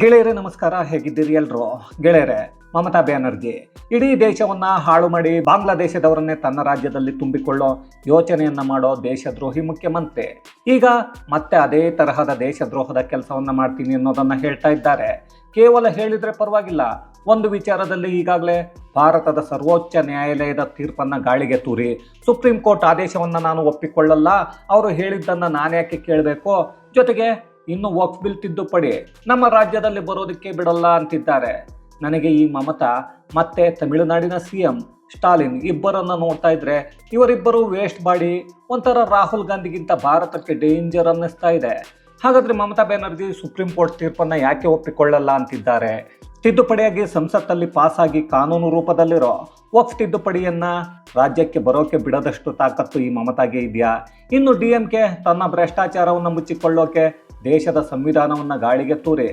ಗೆಳೆಯರೇ, ನಮಸ್ಕಾರ. ಹೇಗಿದ್ದೀರಿ ಎಲ್ರು? ಗೆಳೆಯರೆ, ಮಮತಾ ಬ್ಯಾನರ್ಜಿ, ಇಡೀ ದೇಶವನ್ನ ಹಾಳು ಮಾಡಿ ಬಾಂಗ್ಲಾದೇಶದವರನ್ನೇ ತನ್ನ ರಾಜ್ಯದಲ್ಲಿ ತುಂಬಿಕೊಳ್ಳೋ ಯೋಚನೆಯನ್ನ ಮಾಡೋ ದೇಶದ್ರೋಹಿ ಮುಖ್ಯಮಂತ್ರಿ. ಈಗ ಮತ್ತೆ ಅದೇ ತರಹದ ದೇಶದ್ರೋಹದ ಕೆಲಸವನ್ನ ಮಾಡ್ತೀನಿ ಅನ್ನೋದನ್ನ ಹೇಳ್ತಾ ಇದ್ದಾರೆ. ಕೇವಲ ಹೇಳಿದ್ರೆ ಪರವಾಗಿಲ್ಲ. ಒಂದು ವಿಚಾರದಲ್ಲಿ ಈಗಾಗಲೇ ಭಾರತದ ಸರ್ವೋಚ್ಚ ನ್ಯಾಯಾಲಯದ ತೀರ್ಪನ್ನ ಗಾಳಿಗೆ ತೂರಿ, ಸುಪ್ರೀಂ ಕೋರ್ಟ್ ಆದೇಶವನ್ನ ನಾನು ಒಪ್ಪಿಕೊಳ್ಳಲ್ಲ. ಅವರು ಹೇಳಿದ್ದನ್ನ ನಾನ್ಯಾಕೆ ಕೇಳಬೇಕು? ಜೊತೆಗೆ ಇನ್ನು ವಕ್ಫ್ ಬಿಲ್ ತಿದ್ದುಪಡಿ. ನಮ್ಮ ರಾಜ್ಯದಲ್ಲಿ ಬರೋದಕ್ಕೆ ಬಿಡಲ್ಲ ಅಂತಿದ್ದಾರೆ. ನನಗೆ ಈ ಮಮತಾ, ಮತ್ತೆ ತಮಿಳುನಾಡಿನ ಸಿ ಎಂ ಸ್ಟಾಲಿನ್ ಇಬ್ಬರನ್ನ ನೋಡ್ತಾ ಇದ್ರೆ ಇವರಿಬ್ಬರು ವೇಸ್ಟ್ ಬಾಡಿ ಒಂಥರ ರಾಹುಲ್ ಗಾಂಧಿಗಿಂತ ಭಾರತಕ್ಕೆ ಡೇಂಜರ್ ಅನ್ನಿಸ್ತಾ ಇದೆ. ಹಾಗಾದ್ರೆ ಮಮತಾ ಬ್ಯಾನರ್ಜಿ ಸುಪ್ರೀಂ ಕೋರ್ಟ್ ತೀರ್ಪನ್ನ ಯಾಕೆ ಒಪ್ಪಿಕೊಳ್ಳಲ್ಲ ಅಂತಿದ್ದಾರೆ? ತಿದ್ದುಪಡಿಯಾಗಿ ಸಂಸತ್ತಲ್ಲಿ ಪಾಸಾಗಿ ಕಾನೂನು ರೂಪದಲ್ಲಿರೋ ವಕ್ಫ್ ತಿದ್ದುಪಡಿಯನ್ನು ರಾಜ್ಯಕ್ಕೆ ಬರೋಕೆ ಬಿಡದಷ್ಟು ತಾಕತ್ತು ಈ ಮಮತಾಗೆ ಇದೆಯಾ? ಇನ್ನು ಡಿ ಎಂ ಕೆ ತನ್ನ ಭ್ರಷ್ಟಾಚಾರವನ್ನು ಮುಚ್ಚಿಕೊಳ್ಳೋಕೆ, ದೇಶದ ಸಂವಿಧಾನವನ್ನು ಗಾಳಿಗೆ ತೂರಿ,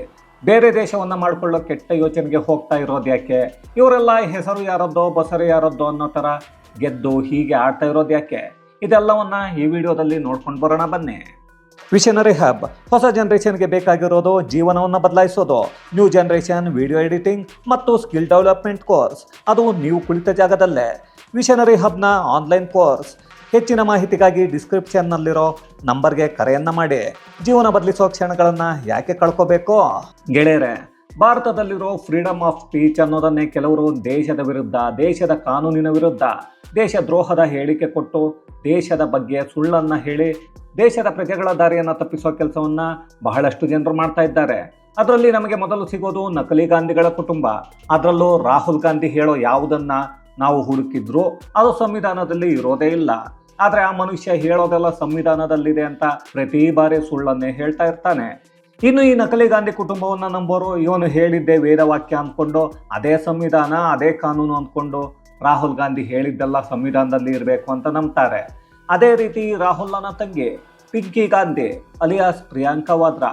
ಬೇರೆ ದೇಶವನ್ನು ಮಾಡಿಕೊಳ್ಳೋ ಕೆಟ್ಟ ಯೋಚನೆಗೆ ಹೋಗ್ತಾ ಇರೋದು ಯಾಕೆ? ಇವರೆಲ್ಲ ಹೆಸರು ಯಾರದ್ದೋ, ಬಸರು ಯಾರದ್ದೋ ಅನ್ನೋ ಥರ ಗೆದ್ದು ಹೀಗೆ ಆಡ್ತಾ ಇರೋದು ಯಾಕೆ? ಇದೆಲ್ಲವನ್ನು ಈ ವಿಡಿಯೋದಲ್ಲಿ ನೋಡ್ಕೊಂಡು ಬರೋಣ ಬನ್ನಿ. Visionary hub. ಹೊಸ ಜನರೇಷನ್ಗೆ ಬೇಕಾಗಿರೋದು ಜೀವನವನ್ನು ಬದಲಾಯಿಸೋದು. ನ್ಯೂ ಜನರೇಷನ್ ವಿಡಿಯೋ ಎಡಿಟಿಂಗ್ ಮತ್ತು ಸ್ಕಿಲ್ ಡೆವಲಪ್ಮೆಂಟ್ ಕೋರ್ಸ್. ಅದು ನೀವು ಕುಳಿತ ಜಾಗದಲ್ಲೇ. ವಿಷನರಿ ಹಬ್ನ ಆನ್ಲೈನ್ ಕೋರ್ಸ್. ಹೆಚ್ಚಿನ ಮಾಹಿತಿಗಾಗಿ ಡಿಸ್ಕ್ರಿಪ್ಷನ್ನಲ್ಲಿರೋ ನಂಬರ್ಗೆ ಕರೆಯನ್ನು ಮಾಡಿ. ಜೀವನ ಬದಲಿಸೋ ಕ್ಷಣಗಳನ್ನು ಯಾಕೆ ಕಳ್ಕೋಬೇಕು? ಗೆಳೆಯರೆ ಭಾರತದಲ್ಲಿರೋ ಫ್ರೀಡಮ್ ಆಫ್ ಸ್ಪೀಚ್ ಅನ್ನೋದನ್ನೇ ಕೆಲವರು ದೇಶದ ವಿರುದ್ಧ, ದೇಶದ ಕಾನೂನಿನ ವಿರುದ್ಧ, ದೇಶ ದ್ರೋಹದ ಹೇಳಿಕೆ ಕೊಟ್ಟು, ದೇಶದ ಬಗ್ಗೆ ಸುಳ್ಳನ್ನು ಹೇಳಿ, ದೇಶದ ಪ್ರಜೆಗಳ ದಾರಿಯನ್ನು ತಪ್ಪಿಸೋ ಕೆಲಸವನ್ನು ಬಹಳಷ್ಟು ಜನರು ಮಾಡ್ತಾ ಇದ್ದಾರೆ. ಅದರಲ್ಲಿ ನಮಗೆ ಮೊದಲು ಸಿಗೋದು ನಕಲಿ ಗಾಂಧಿಗಳ ಕುಟುಂಬ. ಅದರಲ್ಲೂ ರಾಹುಲ್ ಗಾಂಧಿ ಹೇಳೋ ಯಾವುದನ್ನು ನಾವು ಹುಡುಕಿದ್ರು ಅದು ಸಂವಿಧಾನದಲ್ಲಿ ಇರೋದೇ ಇಲ್ಲ. ಆದರೆ ಆ ಮನುಷ್ಯ ಹೇಳೋದೆಲ್ಲ ಸಂವಿಧಾನದಲ್ಲಿದೆ ಅಂತ ಪ್ರತಿ ಬಾರಿ ಸುಳ್ಳನ್ನೇ ಹೇಳ್ತಾ ಇರ್ತಾನೆ. ಇನ್ನು ಈ ನಕಲಿ ಗಾಂಧಿ ಕುಟುಂಬವನ್ನು ನಂಬೋರು, ಇವನು ಹೇಳಿದ್ದೆ ವೇದವಾಕ್ಯ ಅಂದ್ಕೊಂಡು ಅದೇ ಸಂವಿಧಾನ, ಅದೇ ಕಾನೂನು ಅಂದ್ಕೊಂಡು ರಾಹುಲ್ ಗಾಂಧಿ ಹೇಳಿದ್ದೆಲ್ಲ ಸಂವಿಧಾನದಲ್ಲಿ ಇರಬೇಕು ಅಂತ ನಂಬ್ತಾರೆ. ಅದೇ ರೀತಿ ರಾಹುಲ್ನ ತಂಗಿ ಪಿಂಕಿ ಗಾಂಧಿ ಅಲಿಯಾಸ್ ಪ್ರಿಯಾಂಕಾ ವಾದ್ರಾ.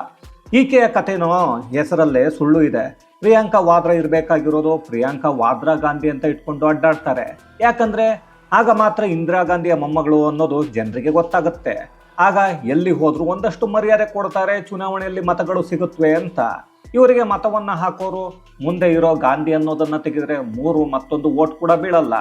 ಈಕೆಯ ಕಥೆನೋ ಹೆಸರಲ್ಲೇ ಸುಳ್ಳು ಇದೆ. ಪ್ರಿಯಾಂಕಾ ವಾದ್ರಾ ಇರಬೇಕಾಗಿರೋದು ಪ್ರಿಯಾಂಕಾ ವಾದ್ರಾ ಗಾಂಧಿ ಅಂತ ಇಟ್ಕೊಂಡು ಅಡ್ಡಾಡ್ತಾರೆ. ಯಾಕಂದರೆ ಆಗ ಮಾತ್ರ ಇಂದಿರಾ ಗಾಂಧಿಯ ಮೊಮ್ಮಗಳು ಅನ್ನೋದು ಜನರಿಗೆ ಗೊತ್ತಾಗುತ್ತೆ. ಆಗ ಎಲ್ಲಿ ಹೋದ್ರು ಒಂದಷ್ಟು ಮರ್ಯಾದೆ ಕೊಡ್ತಾರೆ, ಚುನಾವಣೆಯಲ್ಲಿ ಮತಗಳು ಸಿಗುತ್ತವೆ ಅಂತ. ಇವರಿಗೆ ಮತವನ್ನ ಹಾಕೋರು, ಮುಂದೆ ಇರೋ ಗಾಂಧಿ ಅನ್ನೋದನ್ನ ತೆಗೆದ್ರೆ ಮೂರು ಮತ್ತೊಂದು ಓಟ್ ಕೂಡ ಬೀಳಲ್ಲ.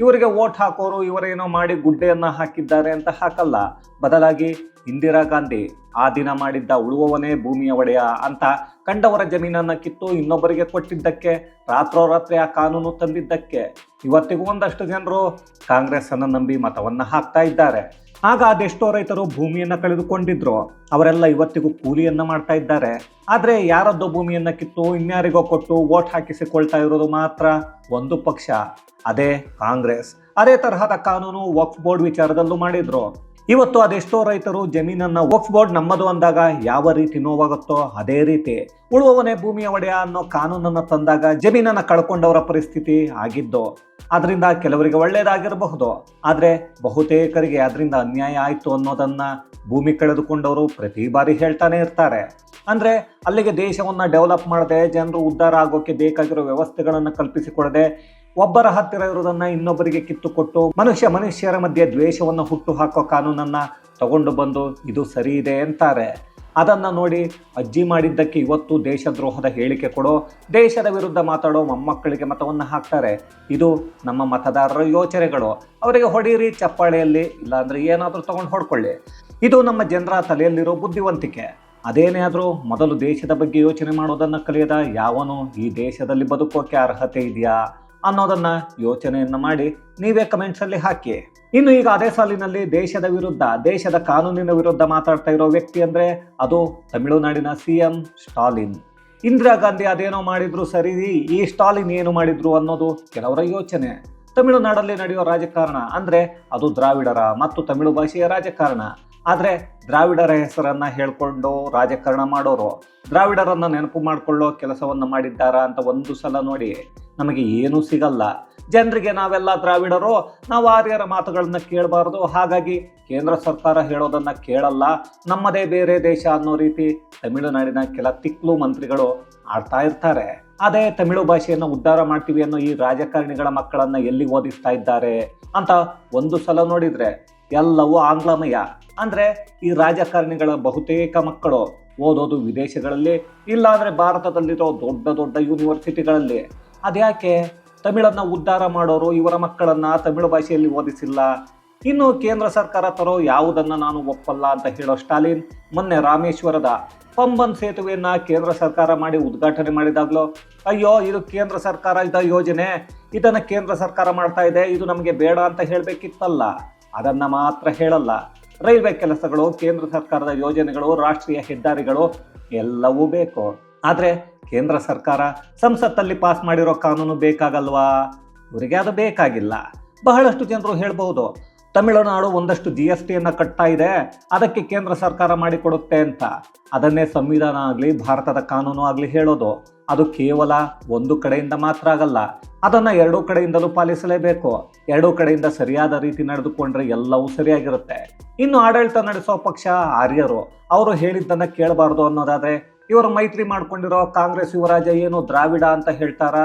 ಇವರಿಗೆ ಓಟ್ ಹಾಕೋರು, ಇವರೇನೋ ಮಾಡಿ ಗುಡ್ಡೆಯನ್ನ ಹಾಕಿದ್ದಾರೆ ಅಂತ ಹಾಕಲ್ಲ. ಬದಲಾಗಿ ಇಂದಿರಾ ಗಾಂಧಿ, ಆ ದಿನ ಮಾಡಿದ್ದ ಉಳುವವನೇ ಭೂಮಿಯ ಒಡೆಯ ಅಂತ ಕಂಡವರ ಜಮೀನನ್ನ ಕಿತ್ತು ಇನ್ನೊಬ್ಬರಿಗೆ ಕೊಟ್ಟಿದ್ದಕ್ಕೆ, ರಾತ್ರೋರಾತ್ರಿ ಆ ಕಾನೂನು ತಂದಿದ್ದಕ್ಕೆ. ಇವತ್ತಿಗೂ ಒಂದಷ್ಟು ಜನರು ಕಾಂಗ್ರೆಸ್ ಅನ್ನು ನಂಬಿ ಮತವನ್ನ ಹಾಕ್ತಾ ಇದ್ದಾರೆ. ಆಗ ಅದೆಷ್ಟೋ ರೈತರು ಭೂಮಿಯನ್ನ ಕಳೆದುಕೊಂಡಿದ್ರು. ಅವರೆಲ್ಲ ಇವತ್ತಿಗೂ ಕೂಲಿಯನ್ನ ಮಾಡ್ತಾ ಇದ್ದಾರೆ. ಆದ್ರೆ ಯಾರದ್ದೋ ಭೂಮಿಯನ್ನ ಕಿತ್ತು, ಇನ್ಯಾರಿಗೋ ಕೊಟ್ಟು ವೋಟ್ ಹಾಕಿಸಿಕೊಳ್ತಾ ಇರೋದು ಮಾತ್ರ ಒಂದು ಪಕ್ಷ. ಅದೇ ಕಾಂಗ್ರೆಸ್. ಅದೇ ತರಹದ ಕಾನೂನು ವಕ್ಫ್ ಬೋರ್ಡ್ ವಿಚಾರದಲ್ಲೂ ಮಾಡಿದ್ರು. ಇವತ್ತು ಅದೆಷ್ಟೋ ರೈತರು ಜಮೀನನ್ನ ವಕ್ಫ್ ಬೋರ್ಡ್ ನಮ್ಮದು ಅಂದಾಗ ಯಾವ ರೀತಿ ನೋವಾಗುತ್ತೋ ಅದೇ ರೀತಿ ಉಳುವವನೇ ಭೂಮಿಯ ಒಡೆಯ ಅನ್ನೋ ಕಾನೂನನ್ನು ತಂದಾಗ ಜಮೀನನ್ನ ಕಳ್ಕೊಂಡವರ ಪರಿಸ್ಥಿತಿ ಆಗಿದ್ದು ಅದರಿಂದ ಕೆಲವರಿಗೆ ಒಳ್ಳೆಯದಾಗಿರಬಹುದು ಆದರೆ ಬಹುತೇಕರಿಗೆ ಅದರಿಂದ ಅನ್ಯಾಯ ಆಯಿತು ಅನ್ನೋದನ್ನ ಭೂಮಿ ಕಳೆದುಕೊಂಡವರು ಪ್ರತಿ ಬಾರಿ ಹೇಳ್ತಾನೆ ಇರ್ತಾರೆ. ಅಂದ್ರೆ ಅಲ್ಲಿಗೆ ದೇಶವನ್ನ ಡೆವಲಪ್ ಮಾಡದೆ ಜನರು ಉದ್ಧಾರ ಆಗೋಕೆ ಬೇಕಾಗಿರೋ ವ್ಯವಸ್ಥೆಗಳನ್ನು ಕಲ್ಪಿಸಿಕೊಡದೆ ಒಬ್ಬರ ಹತ್ತಿರ ಇರುವುದನ್ನ ಇನ್ನೊಬ್ಬರಿಗೆ ಕಿತ್ತುಕೊಟ್ಟು ಮನುಷ್ಯ ಮನುಷ್ಯರ ಮಧ್ಯೆ ದ್ವೇಷವನ್ನು ಹುಟ್ಟು ಹಾಕೋ ಕಾನೂನನ್ನ ತಗೊಂಡು ಬಂದು ಇದು ಸರಿ ಇದೆ ಅಂತಾರೆ. ಅದನ್ನ ನೋಡಿ ಅಜ್ಜಿ ಮಾಡಿದ್ದಕ್ಕೆ ಇವತ್ತು ದೇಶದ್ರೋಹದ ಹೇಳಿಕೆ ಕೊಡೋ, ದೇಶದ ವಿರುದ್ಧ ಮಾತಾಡೋ ಮೊಮ್ಮಕ್ಕಳಿಗೆ ಮತವನ್ನು ಹಾಕ್ತಾರೆ. ಇದು ನಮ್ಮ ಮತದಾರರ ಯೋಚನೆಗಳು. ಅವರಿಗೆ ಹೊಡೀರಿ, ಚಪ್ಪಾಳೆಯಲ್ಲಿ ಇಲ್ಲಾಂದ್ರೆ ಏನಾದರೂ ತಗೊಂಡು ಹೊಡ್ಕೊಳ್ಳಿ. ಇದು ನಮ್ಮ ಜನರ ತಲೆಯಲ್ಲಿರೋ ಬುದ್ಧಿವಂತಿಕೆ. ಅದೇನೇ ಆದರೂ ಮೊದಲು ದೇಶದ ಬಗ್ಗೆ ಯೋಚನೆ ಮಾಡೋದನ್ನು ಕಲಿಯದ ಯಾವನು ಈ ದೇಶದಲ್ಲಿ ಬದುಕೋಕೆ ಅರ್ಹತೆ ಇದೆಯಾ? ಅನ್ನೋದನ್ನ ಯೋಚನೆಯನ್ನ ಮಾಡಿ ನೀವೇ ಕಮೆಂಟ್ಸ್ ಅಲ್ಲಿ ಹಾಕಿ. ಇನ್ನು ಈಗ ಅದೇ ಸಾಲಿನಲ್ಲಿ ದೇಶದ ವಿರುದ್ಧ, ದೇಶದ ಕಾನೂನಿನ ವಿರುದ್ಧ ಮಾತಾಡ್ತಾ ಇರೋ ವ್ಯಕ್ತಿ ಅಂದ್ರೆ ಅದು ತಮಿಳುನಾಡಿನ ಸಿ ಎಂ ಸ್ಟಾಲಿನ್. ಇಂದಿರಾ ಗಾಂಧಿ ಅದೇನೋ ಮಾಡಿದ್ರು ಸರಿ, ಈ ಸ್ಟಾಲಿನ್ ಏನು ಮಾಡಿದ್ರು ಅನ್ನೋದು ಕೆಲವರ ಯೋಚನೆ. ತಮಿಳುನಾಡಲ್ಲಿ ನಡೆಯೋ ರಾಜಕಾರಣ ಅಂದ್ರೆ ಅದು ದ್ರಾವಿಡರ ಮತ್ತು ತಮಿಳು ಭಾಷೆಯ ರಾಜಕಾರಣ. ಆದರೆ ದ್ರಾವಿಡರ ಹೆಸರನ್ನ ಹೇಳ್ಕೊಂಡು ರಾಜಕಾರಣ ಮಾಡೋರು, ದ್ರಾವಿಡರನ್ನ ನೆನಪು ಮಾಡಿಕೊಳ್ಳೋ ಕೆಲಸವನ್ನು ಮಾಡಿದ್ದಾರಾ ಅಂತ ಒಂದು ಸಲ ನೋಡಿ ನಮಗೆ ಏನೂ ಸಿಗಲ್ಲ. ಜನರಿಗೆ ನಾವೆಲ್ಲ ದ್ರಾವಿಡರು, ನಾವು ಆರ್ಯರ ಮಾತುಗಳನ್ನ ಕೇಳಬಾರ್ದು. ಹಾಗಾಗಿ ಕೇಂದ್ರ ಸರ್ಕಾರ ಹೇಳೋದನ್ನು ಕೇಳಲ್ಲ. ನಮ್ಮದೇ ಬೇರೆ ದೇಶ ಅನ್ನೋ ರೀತಿ ತಮಿಳುನಾಡಿನ ಕೆಲ ತಿಕ್ಲು ಮಂತ್ರಿಗಳು ಆಡ್ತಾ ಇರ್ತಾರೆ. ಅದೇ ತಮಿಳು ಭಾಷೆಯನ್ನು ಉದ್ಧಾರ ಮಾಡ್ತೀವಿ ಅನ್ನೋ ಈ ರಾಜಕಾರಣಿಗಳ ಮಕ್ಕಳನ್ನ ಎಲ್ಲಿ ಓದಿಸ್ತಾ ಇದ್ದಾರೆ ಅಂತ ಒಂದು ಸಲ ನೋಡಿದ್ರೆ ಎಲ್ಲವೂ ಆಂಗ್ಲಮಯ. ಅಂದ್ರೆ ಈ ರಾಜಕಾರಣಿಗಳ ಬಹುತೇಕ ಮಕ್ಕಳು ಓದೋದು ವಿದೇಶಗಳಲ್ಲಿ, ಇಲ್ಲಾಂದರೆ ಭಾರತದಲ್ಲಿರೋ ದೊಡ್ಡ ದೊಡ್ಡ ಯೂನಿವರ್ಸಿಟಿಗಳಲ್ಲಿ. ಅದ್ಯಾಕೆ? ತಮಿಳನ್ನ ಉದ್ಧಾರ ಮಾಡೋರು ಇವರ ಮಕ್ಕಳನ್ನ ತಮಿಳು ಭಾಷೆಯಲ್ಲಿ ಓದಿಸಿಲ್ಲ. ಇನ್ನು ಕೇಂದ್ರ ಸರ್ಕಾರ ತರೋ ಯಾವುದನ್ನ ನಾನು ಒಪ್ಪಲ್ಲ ಅಂತ ಹೇಳೋ ಸ್ಟಾಲಿನ್, ಮೊನ್ನೆ ರಾಮೇಶ್ವರದ ಪಂಬನ್ ಸೇತುವೆಯನ್ನು ಕೇಂದ್ರ ಸರ್ಕಾರ ಮಾಡಿ ಉದ್ಘಾಟನೆ ಮಾಡಿದಾಗಲೋ? ಅಯ್ಯೋ, ಇದು ಕೇಂದ್ರ ಸರ್ಕಾರ ಇದ ಯೋಜನೆ. ಇದನ್ನ ಕೇಂದ್ರ ಸರ್ಕಾರ ಮಾಡ್ತಾ ಇದೆ, ಇದು ನಮಗೆ ಬೇಡ ಅಂತ ಹೇಳಬೇಕಿತ್ತಲ್ಲ. ಅದನ್ನ ಮಾತ್ರ ಹೇಳಲ್ಲ. ರೈಲ್ವೆ ಕೆಲಸಗಳು, ಕೇಂದ್ರ ಸರ್ಕಾರದ ಯೋಜನೆಗಳು, ರಾಷ್ಟ್ರೀಯ ಹೆದ್ದಾರಿಗಳು ಎಲ್ಲವೂ ಬೇಕು. ಆದರೆ ಕೇಂದ್ರ ಸರ್ಕಾರ ಸಂಸತ್ತಲ್ಲಿ ಪಾಸ್ ಮಾಡಿರೋ ಕಾನೂನು ಬೇಕಾಗಲ್ವಾ? ಇವರಿಗೆ ಅದು ಬೇಕಾಗಿಲ್ಲ. ಬಹಳಷ್ಟು ಜನರು ಹೇಳಬಹುದು, ತಮಿಳುನಾಡು ಒಂದಷ್ಟು ಜಿ ಎಸ್ ಟಿಯನ್ನು ಕಟ್ತಾ ಇದೆ, ಅದಕ್ಕೆ ಕೇಂದ್ರ ಸರ್ಕಾರ ಮಾಡಿಕೊಡುತ್ತೆ ಅಂತ. ಅದನ್ನೇ ಸಂವಿಧಾನ ಆಗಲಿ, ಭಾರತದ ಕಾನೂನು ಆಗಲಿ ಹೇಳೋದು. ಅದು ಕೇವಲ ಒಂದು ಕಡೆಯಿಂದ ಮಾತ್ರ ಆಗಲ್ಲ, ಅದನ್ನು ಎರಡೂ ಕಡೆಯಿಂದಲೂ ಪಾಲಿಸಲೇಬೇಕು. ಎರಡೂ ಕಡೆಯಿಂದ ಸರಿಯಾದ ರೀತಿ ನಡೆದುಕೊಂಡ್ರೆ ಎಲ್ಲವೂ ಸರಿಯಾಗಿರುತ್ತೆ. ಇನ್ನು ಆಡಳಿತ ನಡೆಸೋ ಪಕ್ಷ ಆರ್ಯರು, ಅವರು ಹೇಳಿದ್ದನ್ನ ಕೇಳಬಾರ್ದು ಅನ್ನೋದಾದರೆ, ಇವರು ಮೈತ್ರಿ ಮಾಡ್ಕೊಂಡಿರೋ ಕಾಂಗ್ರೆಸ್ ಯುವರಾಜ ಏನು ದ್ರಾವಿಡ ಅಂತ ಹೇಳ್ತಾರ?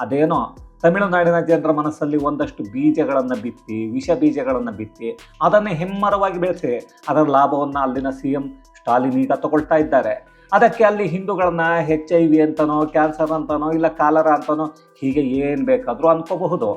ಅದೇನೋ. ತಮಿಳುನಾಡಿನ ಜನರ ಮನಸ್ಸಲ್ಲಿ ಒಂದಷ್ಟು ಬೀಜಗಳನ್ನು ಬಿತ್ತಿ, ವಿಷ ಬೀಜಗಳನ್ನು ಬಿತ್ತಿ, ಅದನ್ನೇ ಹೆಮ್ಮರವಾಗಿ ಬೆಳೆಸಿ, ಅದರ ಲಾಭವನ್ನು ಅಲ್ಲಿನ ಸಿ ಎಂ ಸ್ಟಾಲಿನ್ ಈಗ ತಗೊಳ್ತಾ ಇದ್ದಾರೆ. ಅದಕ್ಕೆ ಅಲ್ಲಿ ಹಿಂದೂಗಳನ್ನ ಹೆಚ್ ಐ ವಿ ಅಂತನೋ ಕ್ಯಾನ್ಸರ್ ಅಂತನೋ, ಇಲ್ಲ ಕಾಲರ ಅಂತನೋ, ಹೀಗೆ ಏನು ಬೇಕಾದರೂ ಅನ್ಕೋಬಹುದು.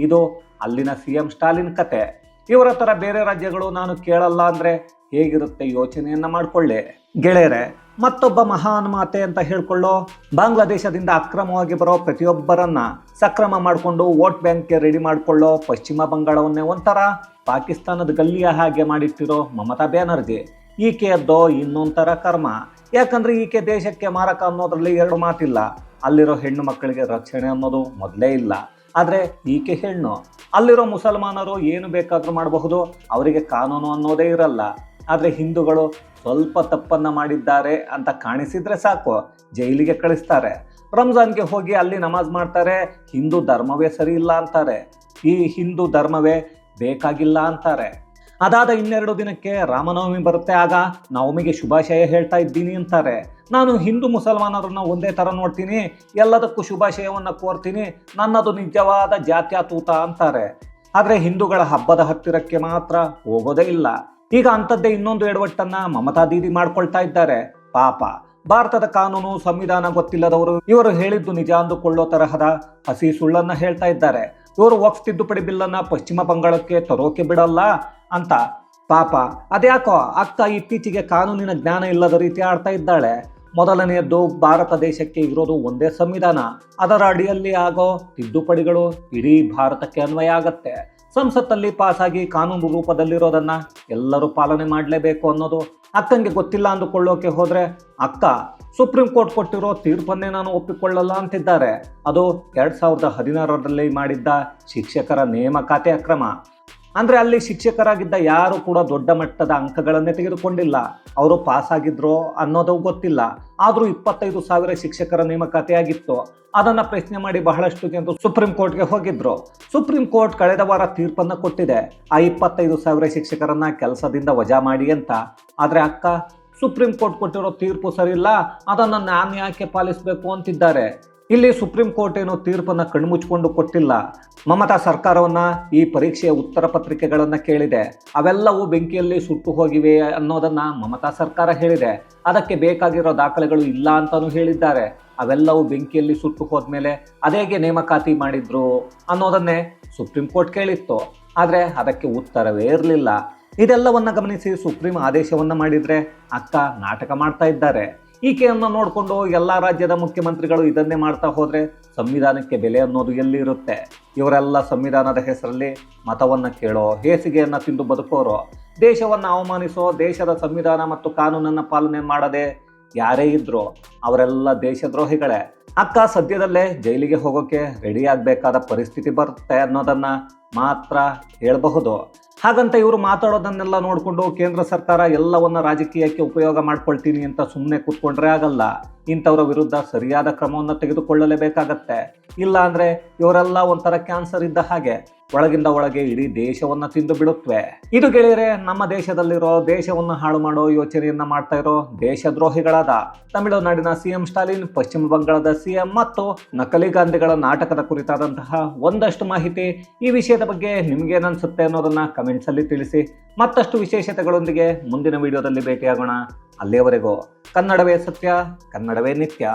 ಇದು ಅಲ್ಲಿನ ಸಿ ಎಂ ಸ್ಟಾಲಿನ್ ಕತೆ. ಇವರ ಥರ ಬೇರೆ ರಾಜ್ಯಗಳು ನಾನು ಕೇಳಲ್ಲ ಅಂದರೆ ಹೇಗಿರುತ್ತೆ ಯೋಚನೆಯನ್ನ ಮಾಡಿಕೊಳ್ಳಿ. ಗೆಳೆಯರೆ, ಮತ್ತೊಬ್ಬ ಮಹಾನ್ ಮಾತೆ ಅಂತ ಹೇಳ್ಕೊಳ್ಳೋ, ಬಾಂಗ್ಲಾದೇಶದಿಂದ ಅಕ್ರಮವಾಗಿ ಬರೋ ಪ್ರತಿಯೊಬ್ಬರನ್ನ ಸಕ್ರಮ ಮಾಡಿಕೊಂಡು ವೋಟ್ ಬ್ಯಾಂಕ್ಗೆ ರೆಡಿ ಮಾಡಿಕೊಳ್ಳೋ ಪಶ್ಚಿಮ ಬಂಗಾಳವನ್ನೇ ಒಂಥರ, ಪಾಕಿಸ್ತಾನದ ಗಲ್ಲಿಯ ಹಾಗೆ ಮಾಡಿಟ್ಟಿರೋ ಮಮತಾ ಬ್ಯಾನರ್ಜಿ. ಈಕೆಯದ್ದೋ ಇನ್ನೊಂಥರ ಕರ್ಮ. ಯಾಕಂದ್ರೆ ಈಕೆ ದೇಶಕ್ಕೆ ಮಾರಕ ಅನ್ನೋದ್ರಲ್ಲಿ ಎರಡು ಮಾತಿಲ್ಲ. ಅಲ್ಲಿರೋ ಹೆಣ್ಣು ಮಕ್ಕಳಿಗೆ ರಕ್ಷಣೆ ಅನ್ನೋದು ಮೊದಲೇ ಇಲ್ಲ. ಆದರೆ ಈಕೆ ಹೆಣ್ಣು. ಅಲ್ಲಿರೋ ಮುಸಲ್ಮಾನರು ಏನು ಬೇಕಾದರೂ ಮಾಡಬಹುದು. ಅವರಿಗೆ ಕಾನೂನು ಅನ್ನೋದೇ ಇರಲ್ಲ. ಆದರೆ ಹಿಂದೂಗಳು ಸ್ವಲ್ಪ ತಪ್ಪನ್ನು ಮಾಡಿದ್ದಾರೆ ಅಂತ ಕಾಣಿಸಿದರೆ ಸಾಕು. ಜೈಲಿಗೆ ಕಳಿಸ್ತಾರೆ. ರಂಜಾನ್ಗೆ ಹೋಗಿ ಅಲ್ಲಿ ನಮಾಜ್ ಮಾಡ್ತಾರೆ. ಹಿಂದೂ ಧರ್ಮವೇ ಸರಿ ಇಲ್ಲ ಅಂತಾರೆ. ಈ ಹಿಂದೂ ಧರ್ಮವೇ ಬೇಕಾಗಿಲ್ಲ ಅಂತಾರೆ. ಅದಾದ ಇನ್ನೆರಡು ದಿನಕ್ಕೆ ರಾಮನವಮಿ ಬರುತ್ತೆ. ಆಗ ನವಮಿಗೆ ಶುಭಾಶಯ ಹೇಳ್ತಾ ಇದ್ದೀನಿ ಅಂತಾರೆ. ನಾನು ಹಿಂದೂ ಮುಸಲ್ಮಾನರನ್ನ ಒಂದೇ ಥರ ನೋಡ್ತೀನಿ. ಎಲ್ಲದಕ್ಕೂ ಶುಭಾಶಯವನ್ನು ಕೋರ್ತೀನಿ. ನನ್ನದು ನಿಜವಾದ ಜಾತ್ಯಾತೂತ ಅಂತಾರೆ. ಆದರೆ ಹಿಂದೂಗಳ ಹಬ್ಬದ ಹತ್ತಿರಕ್ಕೆ ಮಾತ್ರ ಹೋಗೋದೇ ಇಲ್ಲ. ಈಗ ಅಂಥದ್ದೇ ಇನ್ನೊಂದು ಎಡವಟ್ಟನ್ನ ಮಮತಾ ದೀದಿ ಮಾಡ್ಕೊಳ್ತಾ ಇದ್ದಾರೆ. ಪಾಪ. ಭಾರತದ ಕಾನೂನು, ಸಂವಿಧಾನ ಗೊತ್ತಿಲ್ಲದವರು ಇವರು ಹೇಳಿದ್ದು ನಿಜ ಅಂದುಕೊಳ್ಳೋ ತರಹದ ಹಸಿ ಸುಳ್ಳನ್ನ ಹೇಳ್ತಾ ಇದ್ದಾರೆ. ಇವರು ವಕ್ಫ್ ತಿದ್ದುಪಡಿ ಬಿಲ್ಲನ್ನು ಪಶ್ಚಿಮ ಬಂಗಾಳಕ್ಕೆ ತರೋಕೆ ಬಿಡಲ್ಲ ಅಂತ. ಪಾಪ, ಅದ್ಯಾಕೋ ಅಕ್ಕ ಇತ್ತೀಚೆಗೆ ಕಾನೂನಿನ ಜ್ಞಾನ ಇಲ್ಲದ ರೀತಿ ಆಡ್ತಾ ಇದ್ದಾಳೆ. ಮೊದಲನೆಯದ್ದು ಭಾರತ ದೇಶಕ್ಕೆ ಇರೋದು ಒಂದೇ ಸಂವಿಧಾನ. ಅದರ ಅಡಿಯಲ್ಲಿ ಆಗೋ ತಿದ್ದುಪಡಿಗಳು ಇಡೀ ಭಾರತಕ್ಕೆ ಅನ್ವಯ ಆಗತ್ತೆ. ಸಂಸತ್ತಲ್ಲಿ ಪಾಸಾಗಿ ಕಾನೂನು ರೂಪದಲ್ಲಿರೋದನ್ನು ಎಲ್ಲರೂ ಪಾಲನೆ ಮಾಡಲೇಬೇಕು ಅನ್ನೋದು ಅಕ್ಕಂಗೆ ಗೊತ್ತಿಲ್ಲ ಅಂದುಕೊಳ್ಳೋಕೆ ಹೋದರೆ, ಅಕ್ಕ, ಸುಪ್ರೀಂ ಕೋರ್ಟ್ ಕೊಟ್ಟಿರೋ ತೀರ್ಪನ್ನೇ ನಾನು ಒಪ್ಪಿಕೊಳ್ಳಲ್ಲ ಅಂತಿದ್ದಾರೆ. ಅದು ಎರಡು ಸಾವಿರದ ಹದಿನಾರರಲ್ಲಿ ಮಾಡಿದ್ದ ಶಿಕ್ಷಕರ ನೇಮಕಾತಿ ಅಕ್ರಮ. ಅಂದ್ರೆ ಅಲ್ಲಿ ಶಿಕ್ಷಕರಾಗಿದ್ದ ಯಾರು ಕೂಡ ದೊಡ್ಡ ಮಟ್ಟದ ಅಂಕಗಳನ್ನೇ ತೆಗೆದುಕೊಂಡಿಲ್ಲ. ಅವರು ಪಾಸ್ ಆಗಿದ್ರು ಅನ್ನೋದು ಗೊತ್ತಿಲ್ಲ. ಆದರೂ ಇಪ್ಪತ್ತೈದು ಸಾವಿರ ಶಿಕ್ಷಕರ ನೇಮಕಾತಿಯಾಗಿತ್ತು. ಅದನ್ನು ಪ್ರಶ್ನೆ ಮಾಡಿ ಬಹಳಷ್ಟು ಜನರು ಸುಪ್ರೀಂ ಕೋರ್ಟ್ಗೆ ಹೋಗಿದ್ರು. ಸುಪ್ರೀಂ ಕೋರ್ಟ್ ಕಳೆದ ವಾರ ತೀರ್ಪನ್ನ ಕೊಟ್ಟಿದೆ. ಆ ಇಪ್ಪತ್ತೈದು ಸಾವಿರ ಶಿಕ್ಷಕರನ್ನ ಕೆಲಸದಿಂದ ವಜಾ ಮಾಡಿ ಅಂತ. ಆದರೆ ಅಕ್ಕ, ಸುಪ್ರೀಂ ಕೋರ್ಟ್ ಕೊಟ್ಟಿರೋ ತೀರ್ಪು ಸರಿಯಿಲ್ಲ. ಅದನ್ನ ನಾನು ಯಾಕೆ ಪಾಲಿಸಬೇಕು ಅಂತಿದ್ದಾರೆ? ಇಲ್ಲಿ ಸುಪ್ರೀಂ ಕೋರ್ಟ್ ಏನೋ ತೀರ್ಪನ್ನು ಕಣ್ಮುಚ್ಕೊಂಡು ಕೊಟ್ಟಿಲ್ಲ. ಮಮತಾ ಸರ್ಕಾರವನ್ನ ಈ ಪರೀಕ್ಷೆಯ ಉತ್ತರ ಪತ್ರಿಕೆಗಳನ್ನು ಕೇಳಿದೆ. ಅವೆಲ್ಲವೂ ಬೆಂಕಿಯಲ್ಲಿ ಸುಟ್ಟು ಹೋಗಿವೆ ಅನ್ನೋದನ್ನ ಮಮತಾ ಸರ್ಕಾರ ಹೇಳಿದೆ. ಅದಕ್ಕೆ ಬೇಕಾಗಿರೋ ದಾಖಲೆಗಳು ಇಲ್ಲ ಅಂತಾನೂ ಹೇಳಿದ್ದಾರೆ. ಅವೆಲ್ಲವೂ ಬೆಂಕಿಯಲ್ಲಿ ಸುಟ್ಟು ಹೋದ್ಮೇಲೆ ಅದೇಗೆ ನೇಮಕಾತಿ ಮಾಡಿದ್ರು ಅನ್ನೋದನ್ನೇ ಸುಪ್ರೀಂ ಕೋರ್ಟ್ ಕೇಳಿತ್ತು. ಆದರೆ ಅದಕ್ಕೆ ಉತ್ತರವೇ ಇರಲಿಲ್ಲ. ಇದೆಲ್ಲವನ್ನ ಗಮನಿಸಿ ಸುಪ್ರೀಂ ಆದೇಶವನ್ನ ಮಾಡಿದ್ರೆ ಅಕ್ಕ ನಾಟಕ ಮಾಡ್ತಾ ಇದ್ದಾರೆ. ಈಕೆಯನ್ನು ನೋಡಿಕೊಂಡು ಎಲ್ಲ ರಾಜ್ಯದ ಮುಖ್ಯಮಂತ್ರಿಗಳು ಇದನ್ನೇ ಮಾಡ್ತಾ ಹೋದರೆ ಸಂವಿಧಾನಕ್ಕೆ ಬೆಲೆ ಅನ್ನೋದು ಎಲ್ಲಿ ಇರುತ್ತೆ ಇವರೆಲ್ಲ ಸಂವಿಧಾನದ ಹೆಸರಲ್ಲಿ ಮತವನ್ನು ಕೇಳೋ, ಹೇಸಿಗೆಯನ್ನು ತಿಂದು ಬದುಕೋರು, ದೇಶವನ್ನು ಅವಮಾನಿಸೋ, ದೇಶದ ಸಂವಿಧಾನ ಮತ್ತು ಕಾನೂನನ್ನು ಪಾಲನೆ ಮಾಡದೆ ಯಾರೇ ಇದ್ದರೂ ಅವರೆಲ್ಲ ದೇಶದ್ರೋಹಿಗಳೇ. ಅಕ್ಕ, ಸದ್ಯದಲ್ಲೇ ಜೈಲಿಗೆ ಹೋಗೋಕ್ಕೆ ರೆಡಿಯಾಗಬೇಕಾದ ಪರಿಸ್ಥಿತಿ ಬರುತ್ತೆ ಅನ್ನೋದನ್ನು ಮಾತ್ರ ಹೇಳಬಹುದು. ಹಾಗಂತ ಇವರು ಮಾತಾಡೋದನ್ನೆಲ್ಲ ನೋಡಿಕೊಂಡು ಕೇಂದ್ರ ಸರ್ಕಾರ ಎಲ್ಲವನ್ನ ರಾಜಕೀಯಕ್ಕೆ ಉಪಯೋಗ ಮಾಡ್ಕೊಳ್ತೀನಿ ಅಂತ ಸುಮ್ಮನೆ ಕೂತ್ಕೊಂಡ್ರೆ ಆಗಲ್ಲ. ಇಂಥವರ ವಿರುದ್ಧ ಸರಿಯಾದ ಕ್ರಮವನ್ನು ತೆಗೆದುಕೊಳ್ಳಲೇಬೇಕಾಗತ್ತೆ. ಇಲ್ಲ ಅಂದ್ರೆ ಇವರೆಲ್ಲ ಒಂಥರ ಕ್ಯಾನ್ಸರ್ ಇದ್ದ ಹಾಗೆ. ಒಳಗಿಂದ ಒಳಗೆ ಇಡೀ ದೇಶವನ್ನ ತಿಂದು ಬಿಡುತ್ತವೆ ಇದು ಗೆಳೆಯರೆ ನಮ್ಮ ದೇಶದಲ್ಲಿರೋ ದೇಶವನ್ನು ಹಾಳು ಮಾಡೋ ಯೋಚನೆಯನ್ನ ಮಾಡ್ತಾ ಇರೋ ದೇಶದ್ರೋಹಿಗಳಾದ ತಮಿಳುನಾಡಿನ ಸಿಎಂ ಸ್ಟಾಲಿನ್, ಪಶ್ಚಿಮ ಬಂಗಾಳದ ಸಿಎಂ ಮತ್ತು ನಕಲಿ ಗಾಂಧಿಗಳ ನಾಟಕದ ಕುರಿತಾದಂತಹ ಒಂದಷ್ಟು ಮಾಹಿತಿ ಈ ವಿಷಯದ ಬಗ್ಗೆ ನಿಮ್ಗೇನನ್ಸುತ್ತೆ ಅನ್ನೋದನ್ನ ಕಮೆಂಟ್ಸ್ ಅಲ್ಲಿ ತಿಳಿಸಿ. ಮತ್ತಷ್ಟು ವಿಶೇಷತೆಗಳೊಂದಿಗೆ ಮುಂದಿನ ವಿಡಿಯೋದಲ್ಲಿ ಭೇಟಿಯಾಗೋಣ. ಅಲ್ಲಿಯವರೆಗೂ ಕನ್ನಡವೇ ಸತ್ಯ, ಕನ್ನಡವೇ ನಿತ್ಯ.